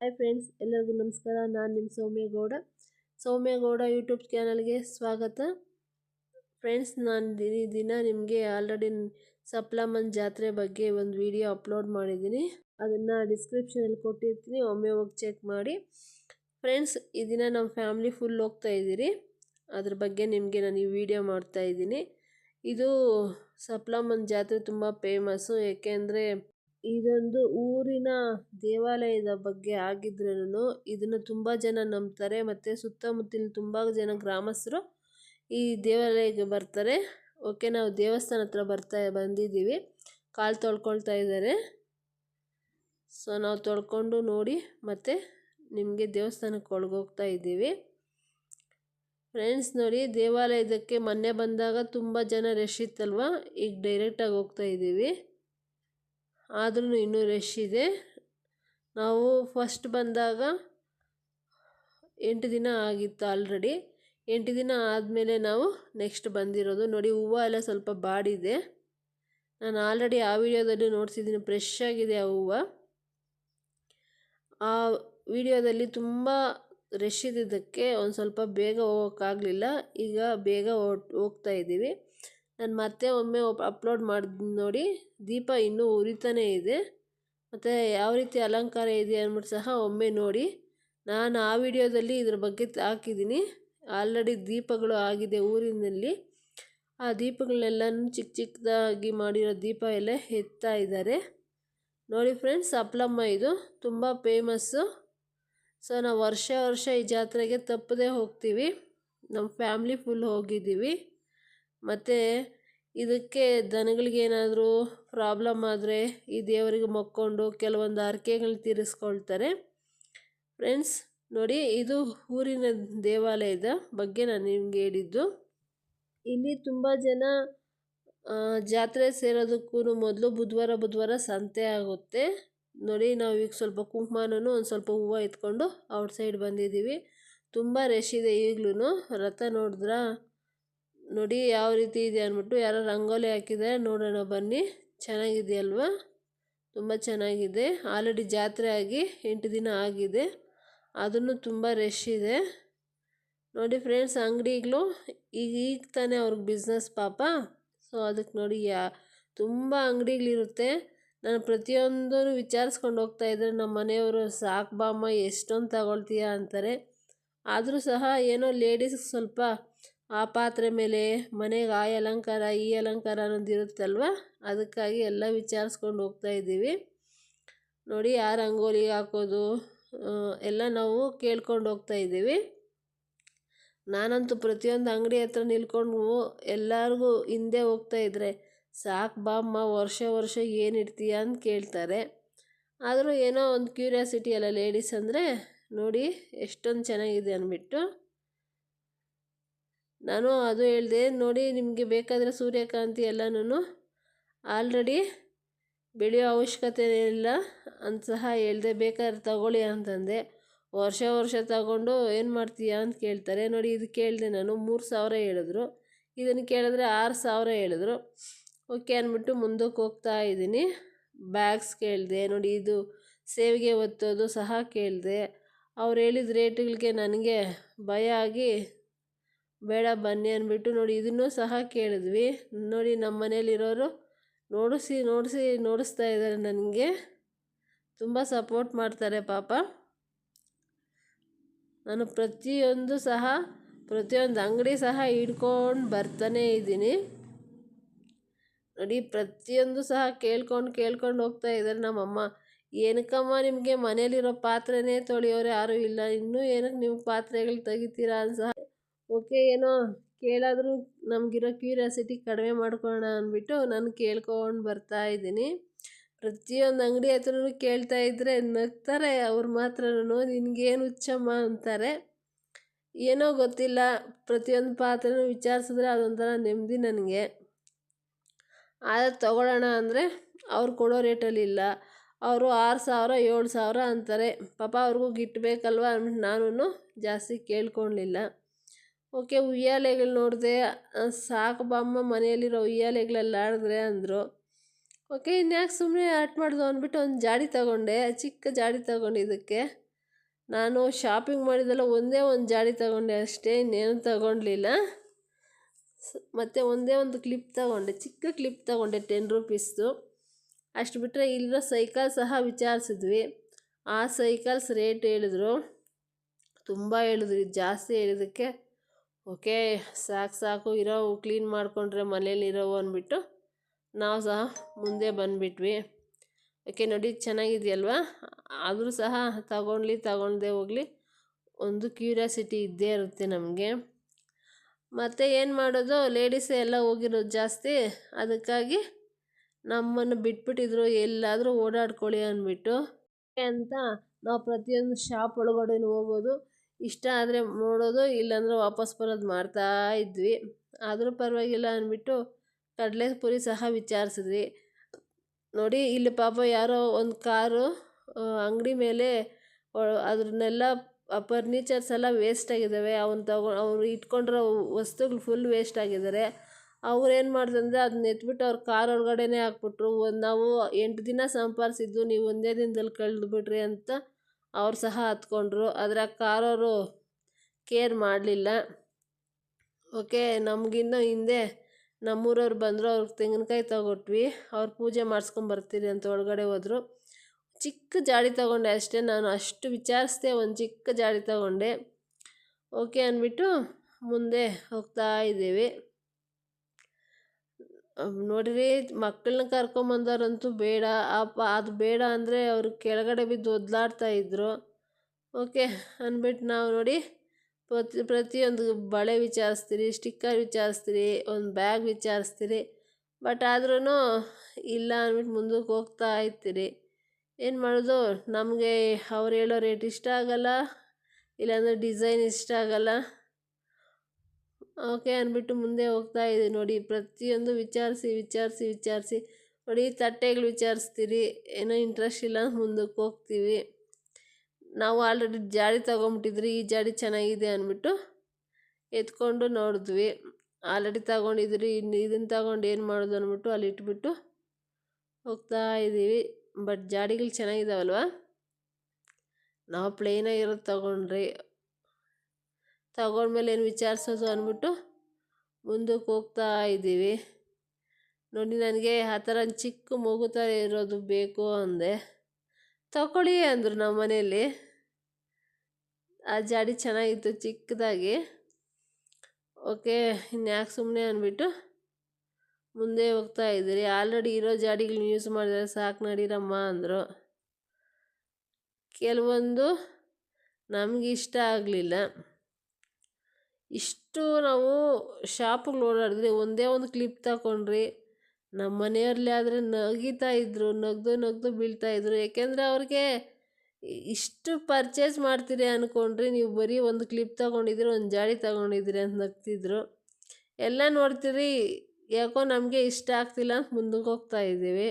Hi friends ಎಲ್ಲರಿಗೂ ನಮಸ್ಕಾರ. ನಾನು ನಿಮ್ಮ ಸೌಮ್ಯಗೌಡ ಸೌಮ್ಯಗೌಡ ಯೂಟ್ಯೂಬ್ ಚಾನಲ್ಗೆ ಸ್ವಾಗತ. ಫ್ರೆಂಡ್ಸ್ ನಾನು ಈ ದಿನ ನಿಮಗೆ ಆಲ್ರೆಡಿ ಸಪ್ಲಮನ್ ಜಾತ್ರೆ ಬಗ್ಗೆ ಒಂದು ವಿಡಿಯೋ ಅಪ್ಲೋಡ್ ಮಾಡಿದ್ದೀನಿ. ಅದನ್ನು ಡಿಸ್ಕ್ರಿಪ್ಷನಲ್ಲಿ ಕೊಟ್ಟಿರ್ತೀನಿ, ಒಮ್ಮೆ ಹೋಗಿ ಚೆಕ್ ಮಾಡಿ. ಫ್ರೆಂಡ್ಸ್ ಈ ದಿನ ನಮ್ಮ ಫ್ಯಾಮ್ಲಿ ಫುಲ್ ಹೋಗ್ತಾ ಇದ್ದೀರಿ. ಅದ್ರ ಬಗ್ಗೆ ನಿಮಗೆ ನಾನು ಈ ವಿಡಿಯೋ ಮಾಡ್ತಾ ಇದ್ದೀನಿ. ಇದು ಸಪ್ಲಮನ್ ಜಾತ್ರೆ ತುಂಬ ಫೇಮಸ್ಸು ಏಕೆಂದರೆ ಇದೊಂದು ಊರಿನ ದೇವಾಲಯದ ಬಗ್ಗೆ ಆಗಿದ್ರೂನು ಇದನ್ನ ತುಂಬ ಜನ ನಂಬ್ತಾರೆ ಮತ್ತೆ ಸುತ್ತಮುತ್ತಲಿನ ತುಂಬ ಜನ ಗ್ರಾಮಸ್ಥರು ಈ ದೇವಾಲಯಕ್ಕೆ ಬರ್ತಾರೆ. ಓಕೆ, ನಾವು ದೇವಸ್ಥಾನ ಹತ್ರ ಬರ್ತಾ ಬಂದಿದ್ದೀವಿ. ಕಾಲು ತೊಳ್ಕೊಳ್ತಾ ಇದ್ದಾರೆ. ಸೊ, ನಾವು ತೊಳ್ಕೊಂಡು ನೋಡಿ ಮತ್ತೆ ನಿಮಗೆ ದೇವಸ್ಥಾನಕ್ಕೆ ಒಳಗೋಗ್ತಾ ಇದ್ದೀವಿ. ಫ್ರೆಂಡ್ಸ್, ನೋಡಿ ದೇವಾಲಯದಕ್ಕೆ ಮೊನ್ನೆ ಬಂದಾಗ ತುಂಬ ಜನ ರಶ್ ಇತ್ತಲ್ವ? ಈಗ ಡೈರೆಕ್ಟಾಗಿ ಹೋಗ್ತಾ ಇದ್ದೀವಿ. ಆದ್ರೂ ಇನ್ನೂ ರಶ್ ಇದೆ. ನಾವು ಫಸ್ಟ್ ಬಂದಾಗ ಎಂಟು ದಿನ ಆಗಿತ್ತು ಆಲ್ರೆಡಿ ಎಂಟು ದಿನ ಆದಮೇಲೆ ನಾವು ನೆಕ್ಸ್ಟ್ ಬಂದಿರೋದು. ನೋಡಿ, ಹೂವು ಎಲ್ಲ ಸ್ವಲ್ಪ ಬಾಡಿದೆ. ನಾನು ಆಲ್ರೆಡಿ ಆ ವಿಡಿಯೋದಲ್ಲಿ ನೋಡ್ತಿದ್ದೀನಿ ಫ್ರೆಶ್ ಆಗಿದೆ ಆ ಹೂವು. ಆ ವಿಡಿಯೋದಲ್ಲಿ ತುಂಬ ರಶ್ ಇದ್ದಿದ್ದಕ್ಕೆ ಒಂದು ಸ್ವಲ್ಪ ಬೇಗ ಹೋಗೋಕ್ಕಾಗಲಿಲ್ಲ. ಈಗ ಬೇಗ ಹೋಗ್ತಾ ಇದ್ದೀವಿ. ನಾನು ಮತ್ತೆ ಒಮ್ಮೆ ಅಪ್ಲೋಡ್ ಮಾಡಿ ನೋಡಿ ದೀಪ ಇನ್ನೂ ಉರಿತಾನೇ ಇದೆ. ಮತ್ತು ಯಾವ ರೀತಿ ಅಲಂಕಾರ ಇದೆ ಅಂದ್ಬಿಟ್ಟು ಸಹ ಒಮ್ಮೆ ನೋಡಿ. ನಾನು ಆ ವಿಡಿಯೋದಲ್ಲಿ ಇದ್ರ ಬಗ್ಗೆ ಹಾಕಿದ್ದೀನಿ ಆಲ್ರೆಡಿ ದೀಪಗಳು ಆಗಿದೆ ಊರಿನಲ್ಲಿ. ಆ ದೀಪಗಳನ್ನೆಲ್ಲನೂ ಚಿಕ್ಕ ಚಿಕ್ಕದಾಗಿ ಮಾಡಿರೋ ದೀಪ ಎಲ್ಲ ಎತ್ತಾ ಇದ್ದಾರೆ ನೋಡಿ ಫ್ರೆಂಡ್ಸ್ ಅಪ್ಲಮ್ಮ ಇದು ತುಂಬ ಫೇಮಸ್ಸು ಸೊ ನಾವು ವರ್ಷ ವರ್ಷ ಈ ಜಾತ್ರೆಗೆ ತಪ್ಪದೇ ಹೋಗ್ತೀವಿ. ನಮ್ಮ ಫ್ಯಾಮ್ಲಿ ಫುಲ್ ಹೋಗಿದ್ದೀವಿ. ಮತ್ತು ಇದಕ್ಕೆ ದನಗಳಿಗೇನಾದರೂ ಪ್ರಾಬ್ಲಮ್ ಆದರೆ ಈ ದೇವರಿಗೆ ಮಕ್ಕೊಂಡು ಕೆಲವೊಂದು ಹರಕೆಗಳು ತೀರಿಸ್ಕೊಳ್ತಾರೆ. ಫ್ರೆಂಡ್ಸ್ ನೋಡಿ ಇದು ಊರಿನ ದೇವಾಲಯದ ಬಗ್ಗೆ ನಾನು ನಿಮ್ಗೆ ಹೇಳಿದ್ದು. ಇಲ್ಲಿ ತುಂಬ ಜನ ಜಾತ್ರೆ ಸೇರೋದಕ್ಕೂ ಮೊದಲು ಬುಧವಾರ ಬುಧವಾರ ಸಂತೆ ಆಗುತ್ತೆ. ನೋಡಿ ನಾವು ಈಗ ಸ್ವಲ್ಪ ಕುಂಕುಮನೂ ಒಂದು ಸ್ವಲ್ಪ ಹೂವು ಎತ್ಕೊಂಡು ಔಟ್ಸೈಡ್ ಬಂದಿದ್ದೀವಿ. ತುಂಬ ರಶ್ ಇದೆ ಈಗಲೂ ರಥ ನೋಡಿದ್ರಾ? ನೋಡಿ ಯಾವ ರೀತಿ ಇದೆ ಅಂದ್ಬಿಟ್ಟು ಯಾರೋ ರಂಗೋಲಿ ಹಾಕಿದ್ದಾರೆ. ನೋಡೋಣ ಬನ್ನಿ. ಚೆನ್ನಾಗಿದೆಯಲ್ವಾ? ತುಂಬ ಚೆನ್ನಾಗಿದೆ. ಆಲ್ರೆಡಿ ಜಾತ್ರೆ ಆಗಿ ಎಂಟು ದಿನ ಆಗಿದೆ. ಅದನ್ನು ತುಂಬ ರಶ್ ಇದೆ. ನೋಡಿ ಫ್ರೆಂಡ್ಸ್ ಅಂಗಡಿಗಳು ಈಗ ಈಗ ತಾನೇ ಅವ್ರಿಗೆ ಬಿಸ್ನೆಸ್ ಪಾಪ. ಸೊ ಅದಕ್ಕೆ ನೋಡಿ ಯಾ, ತುಂಬ ಅಂಗಡಿಗಳಿರುತ್ತೆ ನಾನು ಪ್ರತಿಯೊಂದೂ ವಿಚಾರಿಸ್ಕೊಂಡು ಹೋಗ್ತಾ ಇದ್ದರೆ ನಮ್ಮ ಮನೆಯವರು, ಸಾಕು ಬಾಮ್ಮ, ಎಷ್ಟೊಂದು ತಗೊಳ್ತೀಯ ಅಂತಾರೆ. ಆದರೂ ಸಹ ಏನೋ ಲೇಡೀಸ್ಗೆ ಸ್ವಲ್ಪ ಆ ಪಾತ್ರೆ ಮೇಲೆ ಮನೆಗೆ ಆ ಅಲಂಕಾರ, ಈ ಅಲಂಕಾರ ಅನ್ನೋದು ಇರುತ್ತಲ್ವ ಅದಕ್ಕಾಗಿ ಎಲ್ಲ ವಿಚಾರಿಸ್ಕೊಂಡು ಹೋಗ್ತಾ ಇದ್ದೀವಿ. ನೋಡಿ ಆ ರಂಗೋಲಿ ಹಾಕೋದು ಎಲ್ಲ ನಾವು ಕೇಳ್ಕೊಂಡು ಹೋಗ್ತಾ ಇದ್ದೀವಿ. ನಾನಂತೂ ಪ್ರತಿಯೊಂದು ಅಂಗಡಿ ಹತ್ರ ನಿಲ್ಕೊಂಡು ಎಲ್ಲರಿಗೂ ಹಿಂದೆ ಹೋಗ್ತಾ ಇದ್ದರೆ ಸಾಕು ಬಾಮ್ಮ, ವರ್ಷ ವರ್ಷ ಏನು ಇಡ್ತೀಯ ಅಂತ ಕೇಳ್ತಾರೆ. ಆದರೂ ಏನೋ ಒಂದು ಕ್ಯೂರಿಯಾಸಿಟಿ ಅಲ್ಲ ಲೇಡೀಸ್ ಅಂದರೆ, ನೋಡಿ, ಎಷ್ಟೊಂದು ಚೆನ್ನಾಗಿದೆ ಅಂದ್ಬಿಟ್ಟು. ನಾನು ಅದು ಹೇಳಿದೆ, ನೋಡಿ ನಿಮಗೆ ಬೇಕಾದರೆ ಸೂರ್ಯಕಾಂತಿ ಎಲ್ಲನೂ ಆಲ್ರೆಡಿ ಬೆಳೆಯೋ ಅವಶ್ಯಕತೆ ಇಲ್ಲ ಅಂತ ಸಹ ಹೇಳಿದೆ. ಬೇಕಾದ್ರೆ ತಗೊಳ್ಳಿ ಅಂತಂದೆ. ವರ್ಷ ವರ್ಷ ತಗೊಂಡು ಏನು ಮಾಡ್ತೀಯಾ ಅಂತ ಕೇಳ್ತಾರೆ. ನೋಡಿ ಇದು ಕೇಳಿದೆ ನಾನು, ಮೂರು ಸಾವಿರ ಹೇಳಿದ್ರು. ಇದನ್ನು ಕೇಳಿದ್ರೆ ಆರು ಸಾವಿರ ಹೇಳಿದ್ರು. ಓಕೆ ಅಂದ್ಬಿಟ್ಟು ಮುಂದಕ್ಕೆ ಹೋಗ್ತಾ ಇದ್ದೀನಿ. ಬ್ಯಾಗ್ಸ್ ಕೇಳಿದೆ, ನೋಡಿ ಇದು ಸೇವಿಗೆ ಒತ್ತೋದು ಸಹ ಕೇಳಿದೆ. ಅವ್ರು ಹೇಳಿದ ರೇಟ್ಗಳಿಗೆ ನನಗೆ ಭಯ ಆಗಿ ಬೇಡ ಬನ್ನಿ ಅಂದ್ಬಿಟ್ಟು ನೋಡಿ ಇದನ್ನು ಸಹ ಕೇಳಿದ್ವಿ. ನೋಡಿ ನಮ್ಮ ಮನೇಲಿರೋರು ನೋಡಿಸಿ ನೋಡಿಸಿ ನೋಡಿಸ್ತಾ ಇದ್ದಾರೆ ನನಗೆ. ತುಂಬ ಸಪೋರ್ಟ್ ಮಾಡ್ತಾರೆ ಪಾಪ. ನಾನು ಪ್ರತಿಯೊಂದು ಸಹ, ಪ್ರತಿಯೊಂದು ಅಂಗಡಿ ಸಹ ಹಿಡ್ಕೊಂಡು ಬರ್ತಾನೇ ಇದ್ದೀನಿ. ನೋಡಿ ಪ್ರತಿಯೊಂದು ಸಹ ಕೇಳ್ಕೊಂಡು ಕೇಳ್ಕೊಂಡು ಹೋಗ್ತಾ ಇದ್ದಾರೆ ನಮ್ಮಮ್ಮ. ಏನಕ್ಕಮ್ಮ ನಿಮಗೆ ಮನೇಲಿರೋ ಪಾತ್ರೆನೇ ತೊಳೆಯೋರು ಯಾರೂ ಇಲ್ಲ. ಇನ್ನೂ ಏನಕ್ಕೆ ನೀವು ಪಾತ್ರೆಗಳು ತೆಗಿತೀರಾ ಅಂತ ಸಹ ಓಕೆ, ಏನೋ ಕೇಳಾದರೂ ನಮಗಿರೋ ಕ್ಯೂರಿಯಾಸಿಟಿ ಕಡಿಮೆ ಮಾಡ್ಕೊಳ್ಳೋಣ ಅಂದ್ಬಿಟ್ಟು ನಾನು ಕೇಳ್ಕೊಂಡು ಬರ್ತಾ ಇದ್ದೀನಿ. ಪ್ರತಿಯೊಂದು ಅಂಗಡಿ ಹತ್ರನೂ ಕೇಳ್ತಾ ಇದ್ದರೆ ನಗ್ತಾರೆ, ಅವ್ರು ಮಾತ್ರನೂ ನಿನಗೇನು ಹುಚ್ಚಮ್ಮ ಅಂತಾರೆ. ಏನೋ ಗೊತ್ತಿಲ್ಲ, ಪ್ರತಿಯೊಂದು ಪಾತ್ರನೂ ವಿಚಾರಿಸಿದ್ರೆ ಅದೊಂಥರ ನೆಮ್ಮದಿ ನನಗೆ. ಆದರೆ ತೊಗೊಳ್ಳೋಣ ಅಂದರೆ ಅವ್ರು ಕೊಡೋ ರೇಟಲ್ಲಿ ಇಲ್ಲ. ಅವರು ಆರು ಸಾವಿರ, ಏಳು ಸಾವಿರ ಅಂತಾರೆ. ಪಾಪ ಅವ್ರಿಗೂ ಗಿಟ್ಟಬೇಕಲ್ವ ಅಂದ್ಬಿಟ್ಟು ನಾನು ಜಾಸ್ತಿ ಕೇಳ್ಕೊಳ್ಳಿಲ್ಲ ಓಕೆ, ಉಯ್ಯಾಲೆಗಳು ನೋಡಿದೆ ಸಾಕು ಬಾಮ್ಮ ಮನೆಯಲ್ಲಿರೋ ಉಯ್ಯಾಲೆಗಳೆಲ್ಲ ಆಡಿದ್ರೆ ಅಂದರು. ಓಕೆ, ಇನ್ಯಾಕೆ ಸುಮ್ಮನೆ ಆಟ ಮಾಡಿದ್ವು ಅಂದ್ಬಿಟ್ಟು ಒಂದು ಜಾಡಿ ತಗೊಂಡೆ, ಚಿಕ್ಕ ಜಾಡಿ ತಗೊಂಡಿದ್ದಕ್ಕೆ ನಾನು ಶಾಪಿಂಗ್ ಮಾಡಿದ್ದೆಲ್ಲ ಒಂದೇ ಒಂದು ಜಾಡಿ ತಗೊಂಡೆ ಅಷ್ಟೇ, ಇನ್ನೇನು ತಗೊಂಡ್ಲಿಲ್ಲ. ಸ್- ಮತ್ತು ಒಂದೇ ಒಂದು ಕ್ಲಿಪ್ ತಗೊಂಡೆ, ಚಿಕ್ಕ ಕ್ಲಿಪ್ ತಗೊಂಡೆ ಟೆನ್ ರುಪೀಸ್ದು ಅಷ್ಟು ಬಿಟ್ಟರೆ ಇಲ್ಲಿರೋ ಸೈಕಲ್ ಸಹ ವಿಚಾರಿಸಿದ್ವಿ. ಆ ಸೈಕಲ್ಸ್ ರೇಟ್ ಹೇಳಿದ್ರು. ತುಂಬ ಹೇಳಿದ್ರು ಜಾಸ್ತಿ ಹೇಳಿದ್ದಕ್ಕೆ. ಓಕೆ, ಸಾಕು ಸಾಕು ಇರೋವು ಕ್ಲೀನ್ ಮಾಡಿಕೊಂಡ್ರೆ ಮನೇಲಿ ಇರೋವು ಅಂದ್ಬಿಟ್ಟು ನಾವು ಸಹ ಮುಂದೆ ಬಂದುಬಿಟ್ವಿ. ಓಕೆ, ನೋಡಿ ಚೆನ್ನಾಗಿದೆಯಲ್ವಾ? ಆದರೂ ಸಹ ತಗೊಳ್ಲಿ ತಗೊಂಡೇ ಹೋಗಲಿ. ಒಂದು ಕ್ಯೂರಿಯಾಸಿಟಿ ಇದ್ದೇ ಇರುತ್ತೆ ನಮಗೆ. ಮತ್ತು ಏನು ಮಾಡೋದು? ಲೇಡೀಸೇ ಎಲ್ಲ ಹೋಗಿರೋದು ಜಾಸ್ತಿ. ಅದಕ್ಕಾಗಿ ನಮ್ಮನ್ನು ಬಿಟ್ಬಿಟ್ಟಿದ್ರು, ಎಲ್ಲಾದರೂ ಓಡಾಡ್ಕೊಳ್ಳಿ ಅಂದ್ಬಿಟ್ಟು. ಅಂತ ನಾವು ಪ್ರತಿಯೊಂದು ಶಾಪ್ ಒಳಗಡೆ ಹೋಗೋದು. ಇಷ್ಟ ಆದರೆ ನೋಡೋದು, ಇಲ್ಲಾಂದರೆ ವಾಪಸ್ ಬರೋದು ಮಾಡ್ತಾ ಇದ್ವಿ. ಆದರೂ ಪರವಾಗಿಲ್ಲ ಅಂದ್ಬಿಟ್ಟು ಕಡಲೆಪುರಿ ಸಹ ವಿಚಾರಿಸಿದ್ವಿ. ನೋಡಿ, ಇಲ್ಲಿ ಪಾಪ ಯಾರೋ ಒಂದು ಕಾರು ಅಂಗಡಿ ಮೇಲೆ ಅದನ್ನೆಲ್ಲ ಫರ್ನಿಚರ್ಸ್ ಎಲ್ಲ ವೇಸ್ಟ್ ಆಗಿದ್ದಾವೆ ಅವನ್ನ ತಗೊ ಅವ್ರು ಇಟ್ಕೊಂಡಿರೋ ವಸ್ತುಗಳು ಫುಲ್ ವೇಸ್ಟ್ ಆಗಿದ್ದಾರೆ ಅವ್ರು ಏನು ಮಾಡಿದಂದ್ರೆ ಅದನ್ನ ಎತ್ಬಿಟ್ಟು ಅವ್ರ ಕಾರ್ ಒಳಗಡೆನೇ ಹಾಕ್ಬಿಟ್ರು. ಒಂದು ನಾವು ಎಂಟು ದಿನ ಸಂಪಾದಿಸಿದ್ದು ನೀವು ಒಂದೇ ದಿನದಲ್ಲಿ ಕಳೆದು ಬಿಡ್ರಿ ಅಂತ ಅವ್ರು ಸಹ ಹತ್ಕೊಂಡ್ರು. ಆದರೆ ಆ ಕಾರವರು ಕೇರ್ ಮಾಡಲಿಲ್ಲ. ಓಕೆ ನಮಗಿನ್ನ ಹಿಂದೆ ನಮ್ಮೂರವ್ರು ಬಂದರು ಅವ್ರಿಗೆ ತೆಂಗಿನಕಾಯಿ ತಗೊಟ್ವಿ. ಅವ್ರು ಪೂಜೆ ಮಾಡಿಸ್ಕೊಂಬರ್ತೀರಿ ಅಂತ ಒಳಗಡೆ ಹೋದರು. ಚಿಕ್ಕ ಜಾಡಿ ತಗೊಂಡೆ ಅಷ್ಟೇ ನಾನು. ಅಷ್ಟು ವಿಚಾರಿಸ್ದೆ, ಒಂದು ಚಿಕ್ಕ ಜಾಡಿ ತಗೊಂಡೆ. ಓಕೆ ಅಂದ್ಬಿಟ್ಟು ಮುಂದೆ ಹೋಗ್ತಾ ಇದ್ದೀವಿ. ನೋಡಿರಿ ಮಕ್ಕಳನ್ನ ಕರ್ಕೊಂಬಂದವ್ರಂತೂ ಬೇಡ. ಅಪ್ಪ, ಅದು ಬೇಡ ಅಂದರೆ ಅವರು ಕೆಳಗಡೆ ಬಿದ್ದು ಒದ್ಲಾಡ್ತಾ ಇದ್ದರು ಓಕೆ ಅಂದ್ಬಿಟ್ಟು ನಾವು ನೋಡಿ ಪ್ರತಿ, ಪ್ರತಿಯೊಂದು ಬಳೆ ವಿಚಾರಿಸ್ತೀರಿ, ಸ್ಟಿಕ್ಕರ್ ವಿಚಾರಿಸ್ತೀರಿ, ಒಂದು ಬ್ಯಾಗ್ ವಿಚಾರಿಸ್ತೀರಿ. ಬಟ್ ಆದ್ರೂ ಇಲ್ಲ ಅಂದ್ಬಿಟ್ಟು ಮುಂದಕ್ಕೆ ಹೋಗ್ತಾ ಇರ್ತೀರಿ. ಏನು ಮಾಡೋದು? ನಮಗೆ ಅವ್ರು ಹೇಳೋ ರೇಟ್ ಇಷ್ಟ ಆಗಲ್ಲ, ಇಲ್ಲಾಂದರೆ ಡಿಸೈನ್ ಇಷ್ಟ ಆಗಲ್ಲ. ಓಕೆ ಅಂದ್ಬಿಟ್ಟು ಮುಂದೆ ಹೋಗ್ತಾ ಇದೆ. ನೋಡಿ, ಪ್ರತಿಯೊಂದು ವಿಚಾರಿಸಿ ವಿಚಾರಿಸಿ ವಿಚಾರಿಸಿ. ನೋಡಿ, ತಟ್ಟೆಗಳು ವಿಚಾರಿಸ್ತೀರಿ. ಏನೋ ಇಂಟ್ರೆಸ್ಟ್ ಇಲ್ಲ, ಮುಂದಕ್ಕೆ ಹೋಗ್ತೀವಿ. ನಾವು ಆಲ್ರೆಡಿ ಜಾಡಿ ತೊಗೊಂಬಿಟ್ಟಿದ್ರಿ, ಈ ಜಾಡಿ ಚೆನ್ನಾಗಿದೆ ಅಂದ್ಬಿಟ್ಟು ಎತ್ಕೊಂಡು ನೋಡಿದ್ವಿ. ಆಲ್ರೆಡಿ ತಗೊಂಡಿದ್ರಿ ಇನ್ನು ಇದನ್ನು ತಗೊಂಡು ಏನು ಮಾಡೋದು ಅಂದ್ಬಿಟ್ಟು ಅಲ್ಲಿ ಇಟ್ಬಿಟ್ಟು ಹೋಗ್ತಾ ಇದ್ದೀವಿ. ಬಟ್ ಜಾಡಿಗಳು ಚೆನ್ನಾಗಿದ್ದಾವಲ್ವ ನಾವು ಪ್ಲೇನಾಗಿರೋದು ತಗೊಂಡ್ರಿ. ತಗೊಂಡ್ಮೇಲೆ ಏನು ವಿಚಾರಿಸೋದು ಅಂದ್ಬಿಟ್ಟು ಮುಂದಕ್ಕೆ ಹೋಗ್ತಾ ಇದ್ದೀವಿ. ನೋಡಿ, ನನಗೆ ಆ ಥರ ಚಿಕ್ಕ ಮಗು ಥರ ಇರೋದು ಬೇಕು ಅಂದೆ. ತಗೊಳ್ಳಿ ಅಂದರು ನಮ್ಮ ಮನೆಯಲ್ಲಿ. ಆ ಜಾಡಿ ಚೆನ್ನಾಗಿತ್ತು ಚಿಕ್ಕದಾಗಿ. ಓಕೆ ಇನ್ಯಾಕೆ ಸುಮ್ಮನೆ ಅಂದ್ಬಿಟ್ಟು ಮುಂದೆ ಹೋಗ್ತಾ ಇದ್ದೀರಿ. ಆಲ್ರೆಡಿ ಇರೋ ಜಾಡಿಗಳನ್ನ ಯೂಸ್ ಮಾಡಿದ್ರೆ ಸಾಕು ನಡೀರಮ್ಮ ಅಂದರು. ಕೆಲವೊಂದು ನಮಗಿಷ್ಟ ಆಗಲಿಲ್ಲ. ಇಷ್ಟು ನಾವು ಶಾಪಿಗೆ ನೋಡಾಡಿದ್ರೆ ಒಂದೇ ಒಂದು ಕ್ಲಿಪ್ ತಗೊಂಡ್ರಿ ನಮ್ಮ ಮನೆಯವ್ರಲ್ಲಿ ಆದರೆ ನಗಿತಾ ಇದ್ದರು ನಗ್ದು ನಗ್ದು ಬೀಳ್ತಾ ಇದ್ದರು ಏಕೆಂದರೆ ಅವ್ರಿಗೆ ಇಷ್ಟು ಪರ್ಚೇಸ್ ಮಾಡ್ತೀರಿ ಅಂದ್ಕೊಂಡ್ರಿ ನೀವು ಬರೀ ಒಂದು ಕ್ಲಿಪ್ ತಗೊಂಡಿದ್ರಿ ಒಂದು ಜಾಡಿ ತಗೊಂಡಿದ್ದೀರಿ ಅಂತ ನಗ್ತಿದ್ರು. ಎಲ್ಲ ನೋಡ್ತೀರಿ, ಯಾಕೋ ನಮಗೆ ಇಷ್ಟ ಆಗ್ತಿಲ್ಲ ಅಂತ ಮುಂದಕ್ಕೆ ಹೋಗ್ತಾ ಇದ್ದೀವಿ.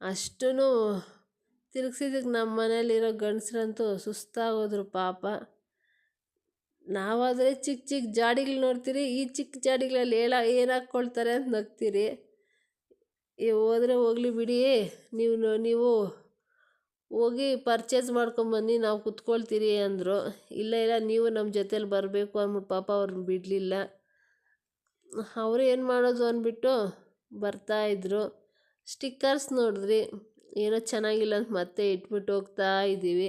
ಅಷ್ಟೂ ತಿರುಗ್ಸಿದ್ದಕ್ಕೆ ನಮ್ಮ ಮನೇಲಿರೋ ಗಂಡಸ್ರಂತೂ ಸುಸ್ತಾಗೋದ್ರು ಪಾಪ. ನಾವಾದರೆ ಚಿಕ್ಕ ಚಿಕ್ಕ ಜಾಡಿಗಳು ನೋಡ್ತೀರಿ, ಈ ಚಿಕ್ಕ ಜಾಡಿಗಳಲ್ಲಿ ಹೇಳ ಏನು ಹಾಕ್ಕೊಳ್ತಾರೆ ಅಂತ ನಗ್ತೀರಿ. ಈ ಹೋದರೆ ಹೋಗಲಿ ಬಿಡಿ, ನೀವು ನೀವು ಹೋಗಿ ಪರ್ಚೇಸ್ ಮಾಡ್ಕೊಂಬನ್ನಿ, ನಾವು ಕುತ್ಕೊಳ್ತೀರಿ ಅಂದರು. ಇಲ್ಲ ಇಲ್ಲ, ನೀವು ನಮ್ಮ ಜೊತೇಲಿ ಬರಬೇಕು ಅಂದ್ಬಿಟ್ಟು ಪಾಪ ಅವ್ರನ್ನ ಬಿಡಲಿಲ್ಲ. ಅವರು ಏನು ಮಾಡೋದು ಅಂದ್ಬಿಟ್ಟು ಬರ್ತಾಯಿದ್ರು ಸ್ಟಿಕ್ಕರ್ಸ್ ನೋಡಿದ್ರಿ, ಏನೋ ಚೆನ್ನಾಗಿಲ್ಲ ಅಂತ ಮತ್ತೆ ಇಟ್ಬಿಟ್ಟು ಹೋಗ್ತಾ ಇದ್ದೀವಿ.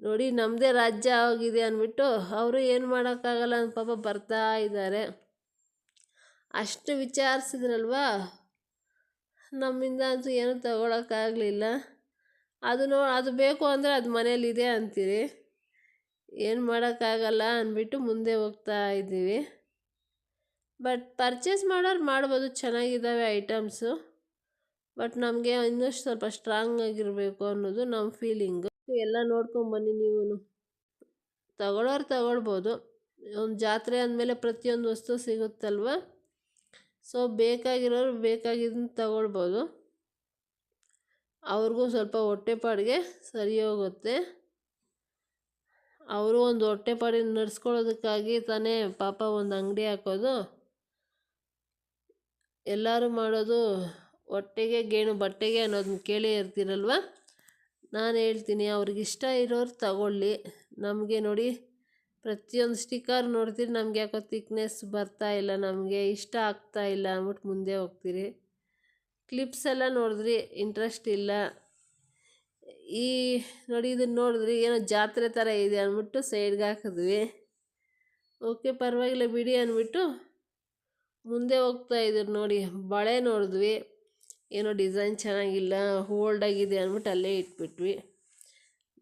ನೋಡಿ ನಮ್ಮದೇ ರಾಜ್ಯ ಆಗಿದೆ ಅಂದ್ಬಿಟ್ಟು ಅವರು ಏನು ಮಾಡೋಕ್ಕಾಗಲ್ಲ ಅಂತ ಪಾಪ ಬರ್ತಾ ಇದ್ದಾರೆ. ಅಷ್ಟು ವಿಚಾರಿಸಿದ್ರಲ್ವಾ? ನಮ್ಮಿಂದ ಅಂತೂ ಏನೂ ತಗೊಳಕ್ಕಾಗಲಿಲ್ಲ. ಅದು ನೋ, ಅದು ಬೇಕು ಅಂದರೆ ಅದು ಮನೇಲಿದೆ ಅಂತೀರಿ. ಏನು ಮಾಡೋಕ್ಕಾಗಲ್ಲ ಅಂದ್ಬಿಟ್ಟು ಮುಂದೆ ಹೋಗ್ತಾ ಇದ್ದೀವಿ. ಬಟ್ ಪರ್ಚೇಸ್ ಮಾಡೋರು ಮಾಡ್ಬೋದು, ಚೆನ್ನಾಗಿದ್ದಾವೆ ಐಟಮ್ಸು. ಬಟ್ ನಮಗೆ ಇನ್ನೂ ಸ್ವಲ್ಪ ಸ್ಟ್ರಾಂಗ್ ಆಗಿರಬೇಕು ಅನ್ನೋದು ನಮ್ಮ ಫೀಲಿಂಗು. ಎಲ್ಲ ನೋಡ್ಕೊಂಬನ್ನಿ ನೀವು ತಗೊಳ್ಳೋರು ತಗೊಳ್ಬೋದು. ಒಂದು ಜಾತ್ರೆ ಅಂದಮೇಲೆ ಪ್ರತಿಯೊಂದು ವಸ್ತು ಸಿಗುತ್ತಲ್ವ? ಸೊ ಬೇಕಾಗಿರೋರು ಬೇಕಾಗಿದ್ದನ್ನು ತಗೊಳ್ಬೋದು. ಅವ್ರಿಗೂ ಸ್ವಲ್ಪ ಹೊಟ್ಟೆಪಾಡಿಗೆ ಸರಿ ಹೋಗುತ್ತೆ. ಅವರು ಒಂದು ಹೊಟ್ಟೆಪಾಡಿನ ನಡೆಸ್ಕೊಳ್ಳೋದಕ್ಕಾಗಿ ತಾನೇ ಪಾಪ ಒಂದು ಅಂಗಡಿ ಹಾಕೋದು. ಎಲ್ಲರೂ ಮಾಡೋದು ಹೊಟ್ಟೆಗೆ ಗೇಣು ಬಟ್ಟೆಗೆ ಅನ್ನೋದನ್ನ ಕೇಳಿ ಇರ್ತೀರಲ್ವ? ನಾನು ಹೇಳ್ತೀನಿ, ಅವ್ರಿಗೆ ಇಷ್ಟ ಇರೋರು ತಗೊಳ್ಳಿ. ನಮಗೆ ನೋಡಿ, ಪ್ರತಿಯೊಂದು ಸ್ಟಿಕ್ಕರ್ ನೋಡ್ತೀರಿ, ನಮ್ಗೆ ಯಾಕೋ ತಿಕ್ನೆಸ್ ಬರ್ತಾ ಇಲ್ಲ, ನಮಗೆ ಇಷ್ಟ ಆಗ್ತಾ ಇಲ್ಲ ಅಂದ್ಬಿಟ್ಟು ಮುಂದೆ ಹೋಗ್ತೀರಿ. ಕ್ಲಿಪ್ಸ್ ಎಲ್ಲ ನೋಡಿದ್ರಿ ಇಂಟ್ರೆಸ್ಟ್ ಇಲ್ಲ. ಈ ನೋಡಿ ಇದನ್ನು ನೋಡಿದ್ರಿ, ಏನೋ ಜಾತ್ರೆ ಥರ ಇದೆ ಅಂದ್ಬಿಟ್ಟು ಸೈಡ್ಗೆ ಹಾಕಿದ್ವಿ. ಓಕೆ ಪರವಾಗಿಲ್ಲ ಬಿಡಿ ಅಂದ್ಬಿಟ್ಟು ಮುಂದೆ ಹೋಗ್ತಾ ಇದ್ರು ನೋಡಿ, ಬಳೆ ನೋಡಿದ್ವಿ. ಏನೋ ಡಿಸೈನ್ ಚೆನ್ನಾಗಿಲ್ಲ ಹೋಲ್ಡ್ ಆಗಿದೆ ಅಂದ್ಬಿಟ್ಟು ಅಲ್ಲೇ ಇಟ್ಬಿಟ್ವಿ.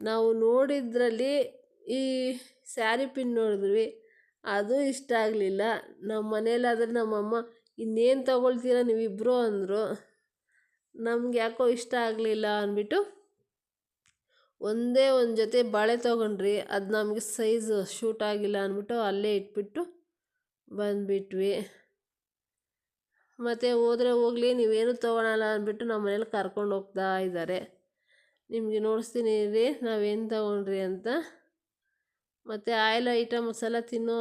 ನಾವು ನೋಡಿದ್ರಲ್ಲಿ ಈ ಸ್ಯಾರಿ ಪಿನ್ ನೋಡಿದ್ವಿ, ಅದು ಇಷ್ಟ ಆಗಲಿಲ್ಲ. ನಮ್ಮ ಮನೇಲಾದರೆ ನಮ್ಮಮ್ಮ, ಇನ್ನೇನು ತೊಗೊಳ್ತೀರ ನೀವಿಬ್ಬರು ಅಂದರು. ನಮ್ಗೆ ಯಾಕೋ ಇಷ್ಟ ಆಗಲಿಲ್ಲ ಅಂದ್ಬಿಟ್ಟು ಒಂದೇ ಒಂದು ಜೊತೆ ಬಳೆ ತೊಗೊಂಡ್ರಿ, ಅದು ನಮಗೆ ಸೈಜ್ ಶೂಟ್ ಆಗಿಲ್ಲ ಅಂದ್ಬಿಟ್ಟು ಅಲ್ಲೇ ಇಟ್ಬಿಟ್ಟು ಬಂದುಬಿಟ್ವಿ. ಮತ್ತು ಹೋದರೆ ಹೋಗಲಿ, ನೀವೇನು ತೊಗೊಳಲ್ಲ ಅಂದ್ಬಿಟ್ಟು ನಮ್ಮ ಮನೇಲಿ ಕರ್ಕೊಂಡು ಹೋಗ್ತಾ ಇದ್ದಾರೆ. ನಿಮಗೆ ನೋಡಿಸ್ತೀನಿ ರೀ, ನಾವೇನು ತಗೊಂಡ್ರಿ ಅಂತ. ಮತ್ತು ಆಯಿಲ್ ಐಟಮ್ಸ್ ಎಲ್ಲ ತಿನ್ನೋ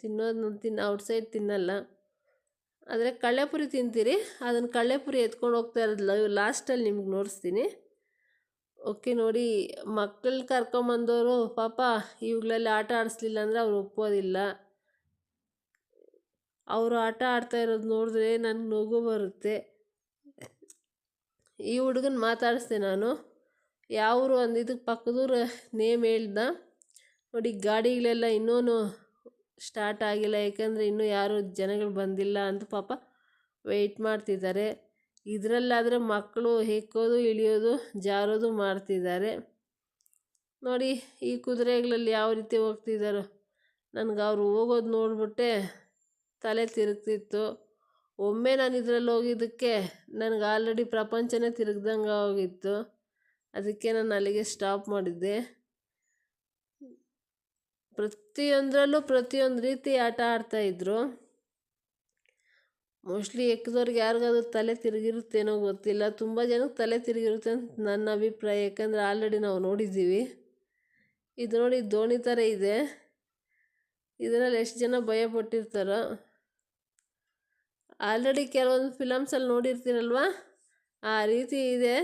ತಿನ್ನೋದು ತಿನ್ನ ಔಟ್ಸೈಡ್ ತಿನ್ನಲ್ಲ. ಆದರೆ ಕಳ್ಳೆಪುರಿ ತಿಂತೀರಿ, ಅದನ್ನು ಕಳ್ಳೆಪುರಿ ಎತ್ಕೊಂಡು ಹೋಗ್ತಾ ಇರೋದು ಲಾಸ್ಟಲ್ಲಿ ನಿಮ್ಗೆ ನೋಡಿಸ್ತೀನಿ. ಓಕೆ, ನೋಡಿ ಮಕ್ಕಳು ಕರ್ಕೊಂಬಂದವರು ಪಾಪ ಇವುಗಳಲ್ಲಿ ಆಟ ಆಡಿಸ್ಲಿಲ್ಲ ಅಂದರೆ ಅವ್ರು ಒಪ್ಪೋದಿಲ್ಲ. ಅವರು ಆಟ ಆಡ್ತಾ ಇರೋದು ನೋಡಿದ್ರೆ ನನಗೆ ನಗು ಬರುತ್ತೆ. ಈ ಹುಡುಗನ ಮಾತಾಡಿಸ್ದೆ ನಾನು. ಯಾವರು ಇದಕ್ಕೆ ಪಕ್ಕದೂರು ನೇಮ್ ಹೇಳ್ದ. ನೋಡಿ ಗಾಡಿಗಳೆಲ್ಲ ಇನ್ನೂ ಸ್ಟಾರ್ಟ್ ಆಗಿಲ್ಲ, ಯಾಕಂದರೆ ಇನ್ನೂ ಯಾರು ಜನಗಳು ಬಂದಿಲ್ಲ ಅಂತ ಪಾಪ ವೆಯ್ಟ್ ಮಾಡ್ತಿದ್ದಾರೆ. ಇದರಲ್ಲಾದರೆ ಮಕ್ಕಳು ಹೆಕ್ಕೋದು, ಇಳಿಯೋದು, ಜಾರೋದು ಮಾಡ್ತಿದ್ದಾರೆ. ನೋಡಿ ಈ ಕುದುರೆಗಳಲ್ಲಿ ಯಾವ ರೀತಿ ಹೋಗ್ತಿದ್ದಾರೋ ನನಗೆ ಅವ್ರು ಹೋಗೋದು ನೋಡ್ಬಿಟ್ಟೆ. ತಲೆ ತಿರುಗ್ತಿತ್ತು. ಒಮ್ಮೆ ನಾನು ಇದರಲ್ಲಿ ಹೋಗಿದ್ದಕ್ಕೆ ನನಗೆ ಆಲ್ರೆಡಿ ಪ್ರಪಂಚನೇ ತಿರುಗ್ದಂಗೆ ಹೋಗಿತ್ತು ಅದಕ್ಕೆ ನಾನು ಅಲ್ಲಿಗೆ ಸ್ಟಾಪ್ ಮಾಡಿದ್ದೆ. ಪ್ರತಿಯೊಂದರಲ್ಲೂ ಪ್ರತಿಯೊಂದು ರೀತಿ ಆಟ ಆಡ್ತಾಯಿದ್ರು ಮೋಸ್ಟ್ಲಿ ಎಕ್ಕದವ್ರಿಗೆ ಯಾರಿಗಾದ್ರೂ ತಲೆ ತಿರುಗಿರುತ್ತೇನೋ ಗೊತ್ತಿಲ್ಲ. ತುಂಬ ಜನಕ್ಕೆ ತಲೆ ತಿರುಗಿರುತ್ತೆ ಅಂತ ನನ್ನ ಅಭಿಪ್ರಾಯ. ಯಾಕಂದರೆ ಆಲ್ರೆಡಿ ನಾವು ನೋಡಿದ್ದೀವಿ. ಇದು ನೋಡಿ ದೋಣಿ ಥರ ಇದೆ. ಇದರಲ್ಲಿ ಎಷ್ಟು ಜನ ಭಯಪಟ್ಟಿರ್ತಾರೋ. ಆಲ್ರೆಡಿ ಕೆಲವೊಂದು ಫಿಲಮ್ಸಲ್ಲಿ ನೋಡಿರ್ತೀರಲ್ವ? ಆ ರೀತಿ ಇದೆ.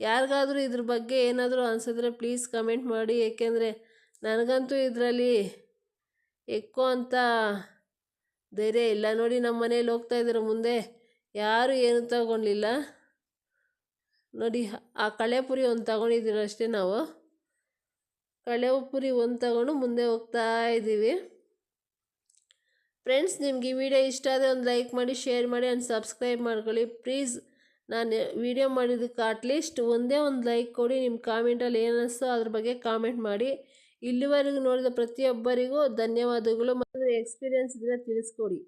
ಯಾರಿಗಾದರೂ ಇದ್ರ ಬಗ್ಗೆ ಏನಾದರೂ ಅನಿಸಿದ್ರೆ ಪ್ಲೀಸ್ ಕಮೆಂಟ್ ಮಾಡಿ. ಏಕೆಂದರೆ ನನಗಂತೂ ಇದರಲ್ಲಿ ಎಕ್ಕೋ ಅಂತ ಧೈರ್ಯ ಇಲ್ಲ. ನೋಡಿ ನಮ್ಮ ಮನೇಲಿ ಹೋಗ್ತಾ ಇದ್ದಾರೆ ಮುಂದೆ. ಯಾರು ಏನು ತಗೊಂಡಿಲ್ಲ. ನೋಡಿ, ಆ ಕಳೆಪುರಿ ಒಂದು ತಗೊಂಡಿದ್ದೀರ ಅಷ್ಟೇ ನಾವು. ಕಳೆ ಪುರಿ ಒಂದು ತಗೊಂಡು ಮುಂದೆ ಹೋಗ್ತಾ ಇದ್ದೀವಿ. ಫ್ರೆಂಡ್ಸ್ ನಿಮಗೆ ವಿಡಿಯೋ ಇಷ್ಟ ಆದರೆ ಒಂದು ಲೈಕ್ ಮಾಡಿ ಶೇರ್ ಮಾಡಿ ಆ್ಯಂಡ್ ಸಬ್ಸ್ಕ್ರೈಬ್ ಮಾಡ್ಕೊಳ್ಳಿ. ಪ್ಲೀಸ್ ನಾನು ವಿಡಿಯೋ ಮಾಡಿದ್ದಕ್ಕೆ ಅಟ್ಲೀಸ್ಟ್ ಒಂದೇ ಒಂದು ಲೈಕ್ ಕೊಡಿ. ನಿಮ್ಮ ಕಾಮೆಂಟಲ್ಲಿ ಏನಿಸ್ತೋ ಅದ್ರ ಬಗ್ಗೆ ಕಾಮೆಂಟ್ ಮಾಡಿ. ಇಲ್ಲಿವರೆಗೂ ನೋಡಿದ ಪ್ರತಿಯೊಬ್ಬರಿಗೂ ಧನ್ಯವಾದಗಳು ಮತ್ತು ಎಕ್ಸ್ಪೀರಿಯನ್ಸ್ ಇದ್ರೆ ತಿಳಿಸ್ಕೊಡಿ.